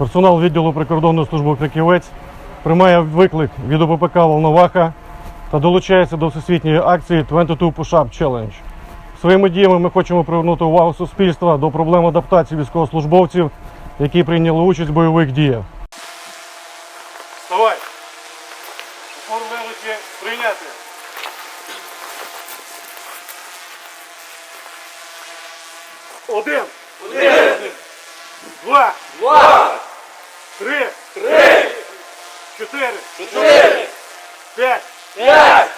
Персонал відділу прикордонної служби Криківець приймає виклик від ОППК Волноваха та долучається до всесвітньої акції 22 Push-Up Challenge. Своїми діями ми хочемо привернути увагу суспільства до проблем адаптації військовослужбовців, які прийняли участь в бойових діях. Вставай! Формулировки прийняти. Один. Один. Два. Два, Три. три, Чотири. чотири, П'ять. п'ять,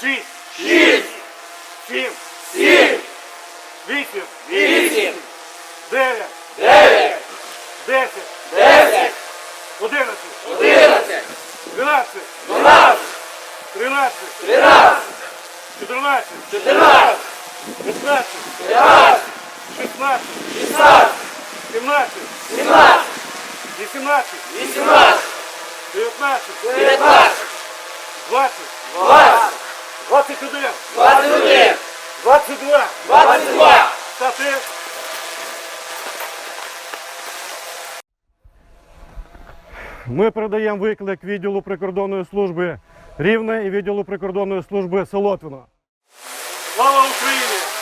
Шість. шість, Сім. сім, Вісім. вісім, Дев'ять. дев'ять, Десять. десять, Одинадцять. одинадцять, Дванадцять. дванадцять, Тринадцять. тринадцять, Чотирнадцять. чотирнадцять, П'ятнадцять. п'ятнадцять, Шістнадцять. шістнадцять, Сімнадцять. сімнадцять, Вісімнадцять. вісімнадцять, Дев'ятнадцять. дев'ятнадцять, Двадцять. двадцять, Двадцять один. двадцять один, Двадцять два. двадцять два. Стати. Ми передаємо виклик відділу прикордонної служби Рівне і відділу прикордонної служби Солотвино. Слава Україні!